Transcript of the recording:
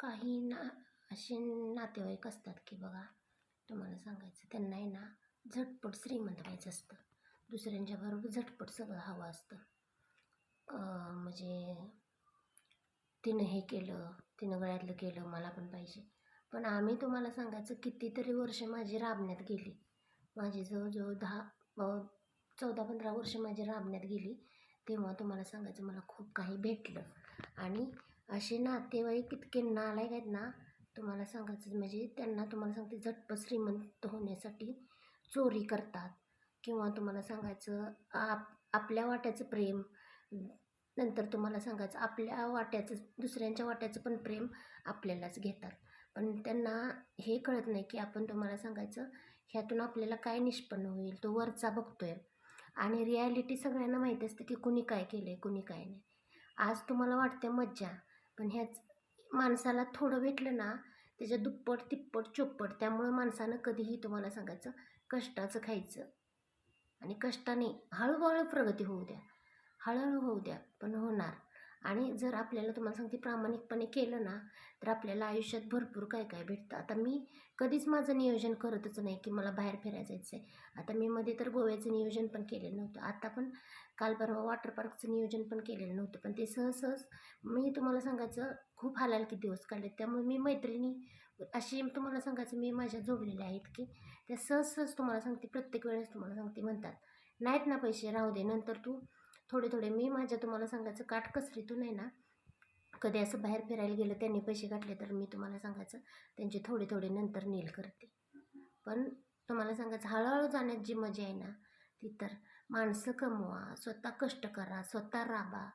काही ना असे नातेवाईक असतात की बघा तुम्हाला सांगायचं त्यांना आहे ना झटपट श्रीमंत व्हायचं असतं. दुसऱ्यांच्या बरोबर झटपट सगळं हवं असतं. म्हणजे तिनं हे केलं तिनं गळ्यातलं केलं मला पण पाहिजे. पण आम्ही तुम्हाला सांगायचं कितीतरी वर्ष माझी राबण्यात गेली. माझी जवळजवळ दहा चौदा पंधरा वर्ष माझी राबण्यात गेली तेव्हा तुम्हाला सांगायचं मला खूप काही भेटलं. आणि असे नातेवाईक इतके नालायक आहेत ना तुम्हाला सांगायचं म्हणजे त्यांना तुम्हाला सांगते झटपट श्रीमंत होण्यासाठी चोरी करतात. किंवा तुम्हाला सांगायचं आप आपल्या वाट्याचं प्रेम नंतर तुम्हाला सांगायचं आपल्या वाट्याचं दुसऱ्यांच्या वाट्याचं पण प्रेम आपल्यालाच घेतात. पण त्यांना हे कळत नाही की आपण तुम्हाला सांगायचं ह्यातून आपल्याला काय निष्पन्न होईल तो वरचा बघतोय. आणि रिॲलिटी सगळ्यांना माहीत असते की कुणी काय केलं आहे कुणी काय नाही. आज तुम्हाला वाटते मज्जा पण ह्याच माणसाला थोडं भेटलं ना त्याच्या दुप्पट तिप्पट चोप्पट त्यामुळं माणसानं कधीही तुम्हाला सांगायचं कष्टाचं खायचं. आणि कष्टाने हळूहळू प्रगती होऊ द्या. हळूहळू होऊ द्या पण होणार. आणि जर आपल्याला तुम्हाला सांगते प्रामाणिकपणे केलं ना तर आपल्याला आयुष्यात भरपूर काय काय भेटतं. आता मी कधीच माझं नियोजन करतच नाही की मला बाहेर फिरायला जायचं आहे आता मी मध्ये तर गोव्याचं नियोजन पण केलेलं नव्हतं. आता पण काल परवा वॉटर पार्कचं नियोजन पण केलेलं नव्हतं. पण ते सहज सहज मी तुम्हाला सांगायचं खूप हालाल की दिवस काढले त्यामुळे मी मैत्रिणी अशी तुम्हाला सांगायचं मी माझ्या जोडलेल्या आहेत की त्या सहज सहज तुम्हाला सांगते प्रत्येक वेळेस तुम्हाला सांगते म्हणतात. नाहीत ना पैसे राहू दे नंतर तू थोडे थोडे मी माझ्या तुम्हाला सांगायचं काटकसरीतून आहे ना कधी असं बाहेर फिरायला गेलं त्यांनी पैसे काढले तर मी तुम्हाला सांगायचं त्यांचे थोडे थोडे नंतर नील करते. पण तुम्हाला सांगायचं हळूहळू जाण्यात जी मजा आहे ना ती तर माणसं कमवा स्वतः कष्ट करा स्वतः राबा.